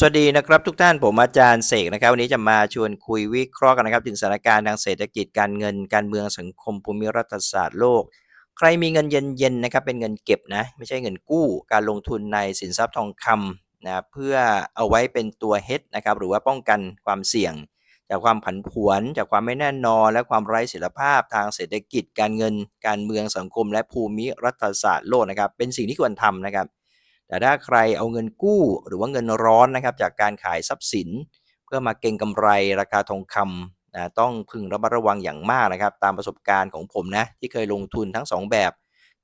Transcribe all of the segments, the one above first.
สวัสดีนะครับทุกท่านผมอาจารย์เสกนะครับวันนี้จะมาชวนคุยวิเคราะห์กันนะครับ ถึงสถานการณ์ทางเศรษฐกิจการเงินการเมืองสังคมภูมิรัฐศาสตร์โลก ใครมีเงินเย็นๆนะครับเป็นเงินเก็บนะไม่ใช่เงินกู้ การลงทุนในสินทรัพย์ทองคำนะเพื่อเอาไว้เป็นตัวเฮดนะครับหรือว่าป้องกันความเสี่ยง จากความผันผวน จากความไม่แน่นอน และความไร้เสถียรภาพทางเศรษฐกิจ การเงิน การเมืองสังคม และภูมิรัฐศาสตร์โลกนะครับเป็นสิ่งที่ควรทำนะครับ แต่ถ้าใครเอาเงินกู้หรือว่าเงินร้อนนะครับจากการขายทรัพย์สิน เพื่อมาเก็งกำไรราคาทองคำนะต้องพึงระมัดระวังอย่างมากนะครับ ตามประสบการณ์ของผมนะที่เคยลงทุนทั้ง 2 แบบ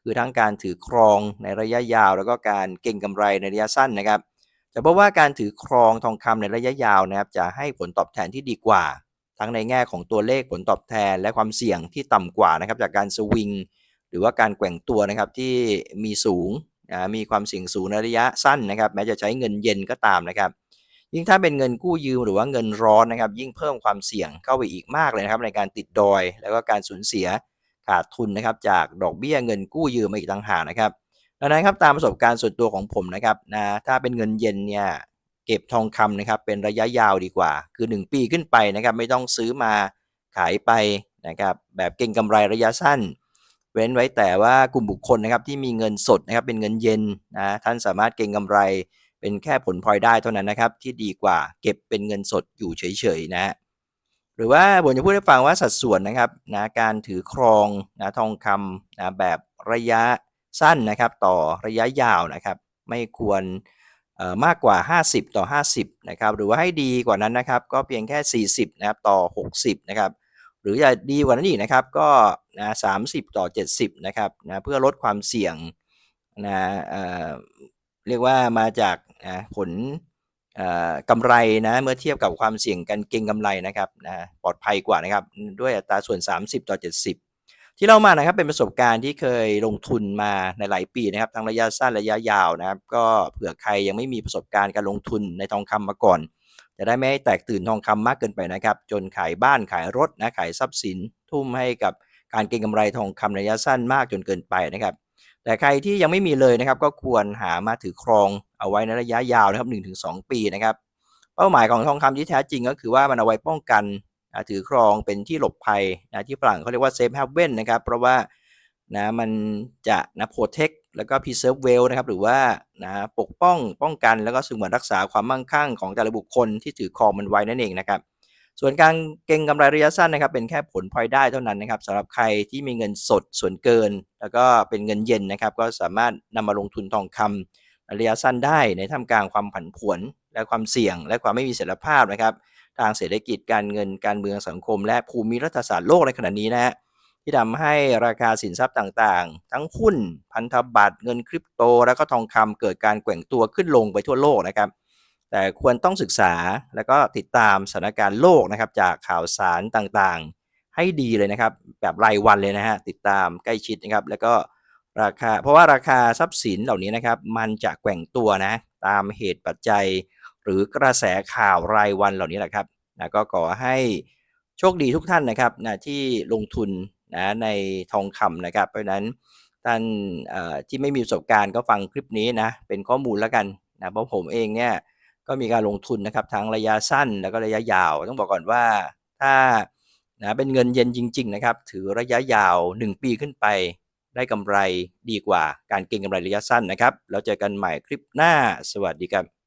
คือทั้งการถือครองในระยะยาว แล้วก็การเก็งกำไรในระยะสั้นนะครับจะพบว่าการถือครองทองคำในระยะยาวนะครับ จะให้ผลตอบแทนที่ดีกว่า ทั้งในแง่ของตัวเลขผลตอบแทนและความเสี่ยงที่ต่ำกว่านะครับจากการสวิงหรือว่าการแกว่งตัวนะครับที่มีสูง นะมีความเสี่ยงสูงในระยะสั้นนะครับ แม้จะใช้เงินเย็นก็ตามนะครับ ยิ่งถ้าเป็นเงินกู้ยืมหรือว่าเงินร้อนนะครับ ยิ่งเพิ่มความเสี่ยงเข้าไปอีกมากเลยนะครับ ในการติดดอย แล้วก็การสูญเสียขาดทุนนะครับ จากดอกเบี้ยเงินกู้ยืมมาอีกต่างหากนะครับดังนั้นครับตามประสบการณ์ส่วนตัวของผมนะครับนะถ้าเป็นเงินเย็นเนี่ยเก็บทองคำนะครับเป็นระยะยาวดีกว่า คือ 1 ปีขึ้นไปนะครับ ไม่ต้องซื้อมาขายไปนะครับแบบเก็งกำไรระยะสั้น เว้นไว้แต่ว่ากลุ่มบุคคลนะครับที่มีเงินสดนะครับเป็นเงินเย็นนะท่านสามารถเก็งกำไร เป็นแค่ผลพลอยได้เท่านั้นนะครับที่ดีกว่าเก็บเป็นเงินสดอยู่เฉยๆนะหรือว่าผมจะพูดให้ฟังว่าสัดส่วนนะครับนะการถือครองนะทองคำนะแบบระยะสั้นนะครับต่อระยะยาวนะครับไม่ควรมากกว่า 50 ต่อ 50นะครับหรือว่าให้ดีกว่านั้นนะครับก็เพียงแค่ 40นะครับต่อ 60นะครับหรือจะดีกว่านั้นอีกนะครับก็ นะสามสิบต่อเจ็ดสิบนะครับนะเพื่อลดความเสี่ยงนะเเรียกว่ามาจากนะผลกำไรนะเมื่อเทียบกับความเสี่ยงการเก็งกำไรนะครับนะปลอดภัยกว่านะครับด้วยอัตราส่วน 30 ต่อ 70 ที่เรามานะครับเป็นประสบการณ์ที่เคยลงทุนมาในหลายปีนะครับทั้งระยะสั้นระยะยาวนะครับ ก็เผื่อใครยังไม่มีประสบการณ์การลงทุนในทองคำมาก่อนจะได้ไม่ให้แตกตื่นทองคำมากเกินไปนะครับ จนขายบ้านขายรถนะขายทรัพย์สินทุ่มให้กับ การเก็งกำไรทองคำระยะสั้นมากจนเกินไปนะครับ แต่ใครที่ยังไม่มีเลยนะครับ ก็ควรหามาถือครองเอาไว้ในระยะยาวนะครับ1-2 ปีนะครับ เป้าหมายของทองคำที่แท้จริงก็คือว่ามันเอาไว้ป้องกันถือครองเป็นที่หลบภัยนะที่ฝรั่งเขาเรียกว่าเซฟเฮเว่นนะครับ เพราะว่านะมันจะนะโปรเทคแล้วก็ preserve well นะครับ หรือว่านะปกป้องป้องกันแล้วก็สงเหมือนรักษาความมั่งคั่งของแต่ละบุคคลที่ถือครองมันไว้นั่นเองนะครับ ส่วนการเก็งกำไรระยะสั้นนะครับเป็นแค่ผลพลอยได้เท่านั้นนะครับสำหรับใครที่มีเงินสดส่วนเกิน แล้วก็เป็นเงินเย็นนะครับ ก็สามารถนำมาลงทุนทองคำระยะสั้นได้ในท่ามกลางความผันผวนและความเสี่ยง และความไม่มีเสถียรภาพนะครับ ทางเศรษฐกิจการเงินการเมืองสังคม และภูมิรัฐศาสตร์โลกในขณะนี้นะฮะที่ทำให้ราคาสินทรัพย์ต่างๆ ทั้งหุ้นพันธบัตรเงินคริปโต แล้วก็ทองคำเกิดการแกว่งตัวขึ้นลงไปทั่วโลกนะครับ แต่ควรต้องศึกษาแล้วก็ติดตามสถานการณ์โลกนะครับ จากข่าวสารต่างๆ ให้ดีเลยนะครับ แบบรายวันเลยนะฮะติดตามใกล้ชิดนะครับ แล้วก็ราคา เพราะว่าราคาทรัพย์สินเหล่านี้นะครับ มันจะแกว่งตัวนะ ตามเหตุปัจจัย หรือกระแสข่าวรายวันเหล่านี้แหละครับนะก็ขอให้โชคดีทุกท่านนะครับนะที่ลงทุนนะในทองคำนะครับ เพราะฉะนั้นท่านที่ไม่มีประสบการณ์ก็ฟังคลิปนี้นะเป็นข้อมูลแล้วกันนะเพราะผมเองเนี่ย ก็มีการลงทุนนะครับทั้งระยะสั้นแล้วก็ระยะยาว ต้องบอกก่อนว่าถ้านะเป็นเงินเย็นจริง ๆ นะครับ ถือระยะยาว 1 ปีขึ้นไป ได้กำไรดีกว่าการเก็งกำไรระยะสั้นนะครับ แล้วเจอกันใหม่คลิปหน้าสวัสดีครับ